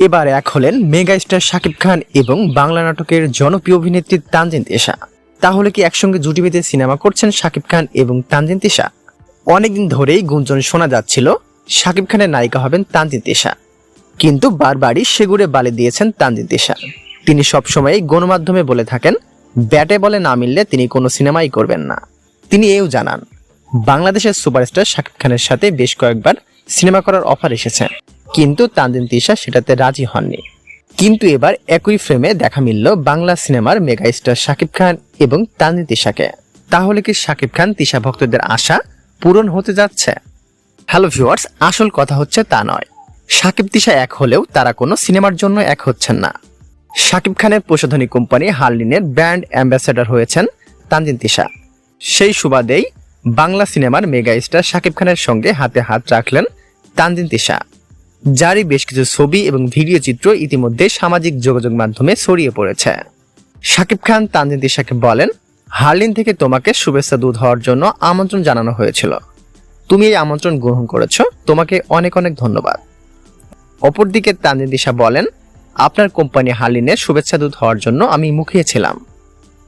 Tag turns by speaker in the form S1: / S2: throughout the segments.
S1: এবার এক হলেন মেগা স্টার শাকিব খান এবং বাংলা নাটকের জনপ্রিয় অভিনেত্রী তানজিন তিশা। তাহলে কি একসঙ্গে জুটি বেঁধে সিনেমা করছেন শাকিব খান এবং তানজিন তিশা? অনেকদিন ধরেই গুঞ্জন শোনা যাচ্ছিল, শাকিব খানের নায়িকা হবেন তানজিন তিশা। কিন্তু বারবারই সেগুড়ে বালে দিয়েছেন তানজিন তিশা। তিনি সবসময় গণমাধ্যমে বলে থাকেন, ব্যাটে বলে না মিললে তিনি কোনো সিনেমাই করবেন না। তিনি এও জানান, বাংলাদেশের সুপারস্টার শাকিব খানের সাথে বেশ কয়েকবার সিনেমা করার অফার এসেছে। কিন্তু তানজিন তিশা সেটাতে রাজি হননি। কিন্তু এবার একই ফ্রেমে দেখা মিলল বাংলা সিনেমার মেগা স্টার শাকিব খান এবং তানজিন তিশাকে। তাহলে কি শাকিব খান তিশা ভক্তদের আশা পূরণ হতে যাচ্ছে? হ্যালো ভিউয়ার্স আসল কথা হচ্ছে তা নয়। শাকিব তিশা এক হলেও তারা কোনো সিনেমার জন্য এক হচ্ছেন না। শাকিব খানের প্রসাধনী কোম্পানি হার্লিনের ব্র্যান্ড অ্যাম্বাসেডর হয়েছেন তানজিন তিশা। সেই সুবাদেই বাংলা সিনেমার মেগা স্টার শাকিব খানের সঙ্গে হাতে হাত রাখলেন তানজিন তিশা। যারই বেশ কিছু ছবি এবং ভিডিও চিত্র ইতিমধ্যে সামাজিক যোগাযোগ মাধ্যমে ছড়িয়ে পড়েছে। শাকিব খান, তানজিন তিশাকে বলেন, হার্লিন থেকে তোমাকে শুভেচ্ছা দূত হওয়ার জন্য আমন্ত্রণ জানানো হয়েছিল। তুমি এই আমন্ত্রণ গ্রহণ করেছ, তোমাকে অনেক অনেক ধন্যবাদ। অপরদিকে তানজিন দিশা বলেন, আপনার কোম্পানি হার্লিনের শুভেচ্ছা দূত হওয়ার জন্য আমি মুখিয়েছিলাম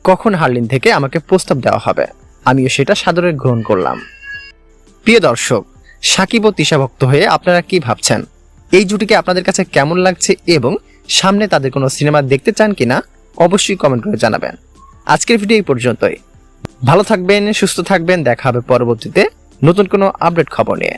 S1: কখন হার্লিন থেকে আমাকে প্রস্তাব দেওয়া হবে? আমিও সেটা সাদরে গ্রহণ করলাম। প্রিয় দর্শক সাকিব ও তিশা ভক্ত হয়ে আপনারা কি ভাবছেন? এই জুটিকে আপনাদের কাছে কেমন লাগছে এবং সামনে তাদের কোনো সিনেমা দেখতে চান কিনা অবশ্যই কমেন্ট করে জানাবেন। আজকের ভিডিও এই পর্যন্তই। ভালো থাকবেন, সুস্থ থাকবেন, দেখা হবে পরবর্তীতে নতুন কোনো আপডেট খবর নিয়ে।